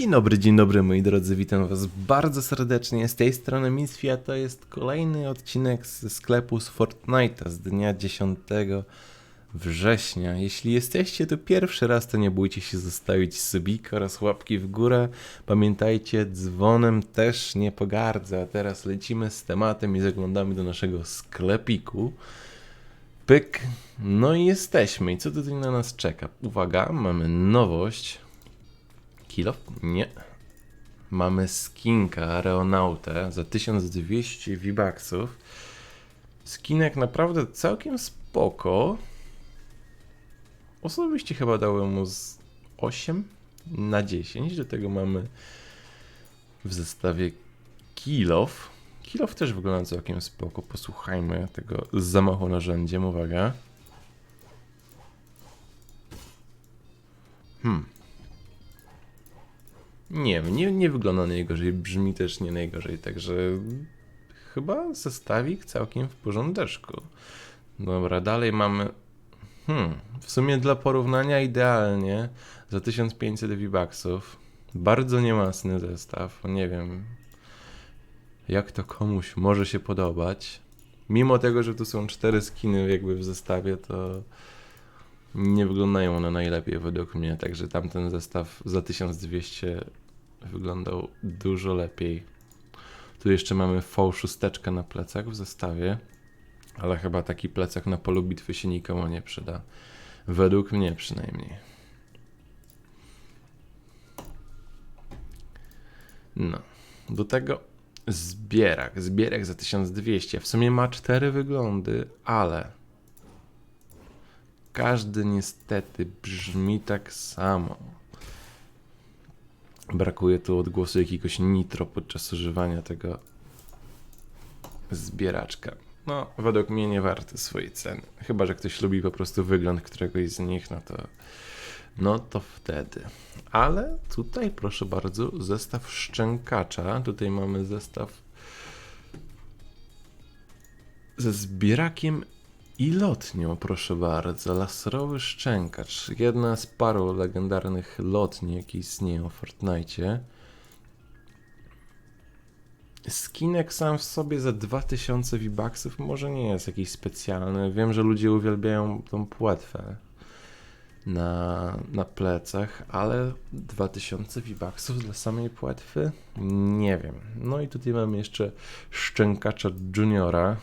Dzień dobry, dzień dobry moi drodzy, witam was bardzo serdecznie. Z tej strony Misfia to jest kolejny odcinek ze sklepu z Fortnite'a z dnia 10 września. Jeśli jesteście tu pierwszy raz, to nie bójcie się zostawić subika oraz łapki w górę. Pamiętajcie, dzwonem też nie pogardzę. A teraz lecimy z tematem i zaglądamy do naszego sklepiku. Pyk. No i jesteśmy. I co tutaj na nas czeka? Uwaga, mamy nowość. Kilo? Nie. Mamy skinka Aeronautę za 1200 V-Bucksów. Skinek naprawdę całkiem spoko. Osobiście chyba dałem mu z 8 na 10. Do tego mamy w zestawie Kilof. Kilof też wygląda całkiem spoko. Posłuchajmy tego zamachu narzędziem. Uwaga. Hmm. Nie, nie, nie wygląda najgorzej, brzmi też nie najgorzej, także chyba zestawik całkiem w porządeczku. Dobra, dalej mamy. Hmm, w sumie dla porównania idealnie za 1500 V-Bucksów. Bardzo niemasny zestaw, nie wiem jak to komuś może się podobać. Mimo tego, że tu są cztery skiny jakby w zestawie, to nie wyglądają one najlepiej według mnie, także tamten zestaw za 1200 wyglądał dużo lepiej. Tu jeszcze mamy V6 na plecach w zestawie, ale chyba taki plecak na polu bitwy się nikomu nie przyda. Według mnie przynajmniej. No, do tego zbierak. Zbierak za 1200. W sumie ma cztery wyglądy, ale każdy niestety brzmi tak samo. Brakuje tu odgłosu jakiegoś nitro podczas używania tego zbieraczka. No, według mnie nie warty swojej ceny. Chyba, że ktoś lubi po prostu wygląd któregoś z nich, no to no to wtedy. Ale tutaj proszę bardzo, zestaw szczękacza. Tutaj mamy zestaw ze zbierakiem i lotnią, proszę bardzo. Laserowy szczękacz. Jedna z paru legendarnych lotni, jakie istnieją w Fortnite. Skinek sam w sobie za 2000 V-Bucksów może nie jest jakiś specjalny. Wiem, że ludzie uwielbiają tą płetwę na, na plecach, ale 2000 V-Bucksów dla samej płetwy? Nie wiem. No i tutaj mamy jeszcze szczękacza juniora.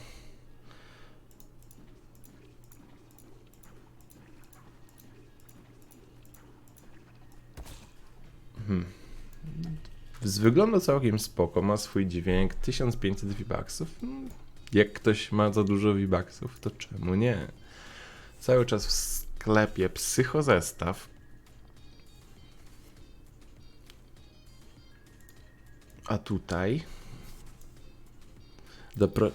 Hmm. Z wyglądu całkiem spoko, ma swój dźwięk, 1500 V-Bucksów. Hmm. Jak ktoś ma za dużo V-Bucksów, to czemu nie? Cały czas w sklepie psychozestaw. A tutaj dla, pra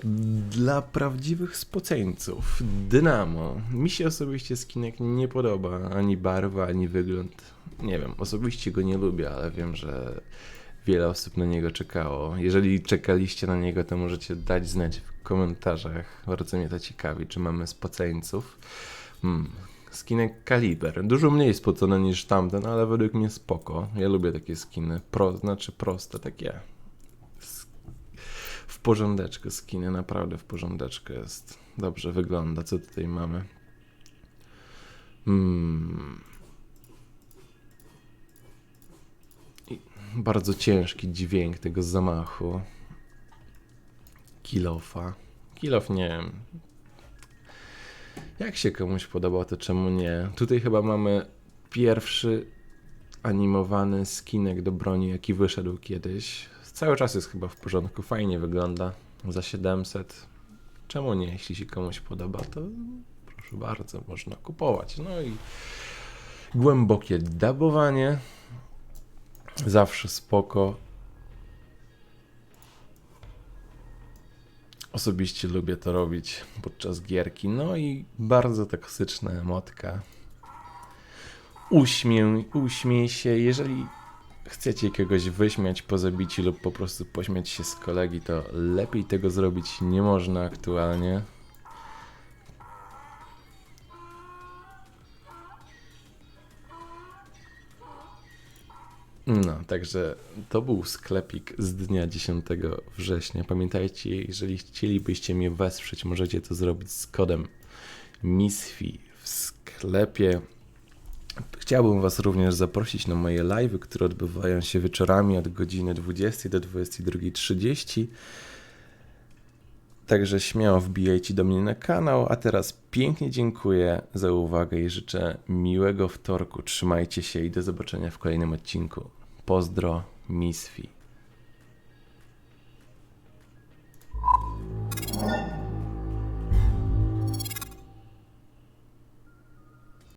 dla prawdziwych spoceńców Dynamo. Mi się osobiście skinek nie podoba, ani barwa, ani wygląd. Nie wiem, osobiście go nie lubię, ale wiem, że wiele osób na niego czekało. Jeżeli czekaliście na niego, to możecie dać znać w komentarzach. Bardzo mnie to ciekawi, czy mamy spoceńców. Hmm, skinek Kaliber. Dużo mniej spocone niż tamten, ale według mnie spoko. Ja lubię takie skiny. Pro, znaczy proste, takie w porządeczku skiny, naprawdę w porządeczku jest. Dobrze wygląda. Co tutaj mamy? Hmm. Bardzo ciężki dźwięk tego zamachu. Kilofa. Kilof nie wiem. Jak się komuś podoba, to czemu nie? Tutaj chyba mamy pierwszy animowany skinek do broni, jaki wyszedł kiedyś. Cały czas jest chyba w porządku, fajnie wygląda. Za 700. Czemu nie? Jeśli się komuś podoba, to proszę bardzo, można kupować. No i głębokie dabowanie. Zawsze spoko. Osobiście lubię to robić podczas gierki. No i bardzo toksyczna emotka. Uśmiej, uśmiej się. Jeżeli chcecie kogoś wyśmiać po zabiciu lub po prostu pośmiać się z kolegi, to lepiej tego zrobić nie można aktualnie. No, także to był sklepik z dnia 10 września. Pamiętajcie, jeżeli chcielibyście mnie wesprzeć, możecie to zrobić z kodem MISFI w sklepie. Chciałbym Was również zaprosić na moje live'y, które odbywają się wieczorami od godziny 20 do 22.30. Także śmiało wbijajcie do mnie na kanał, a teraz pięknie dziękuję za uwagę i życzę miłego wtorku. Trzymajcie się i do zobaczenia w kolejnym odcinku. Pozdro, Misfi.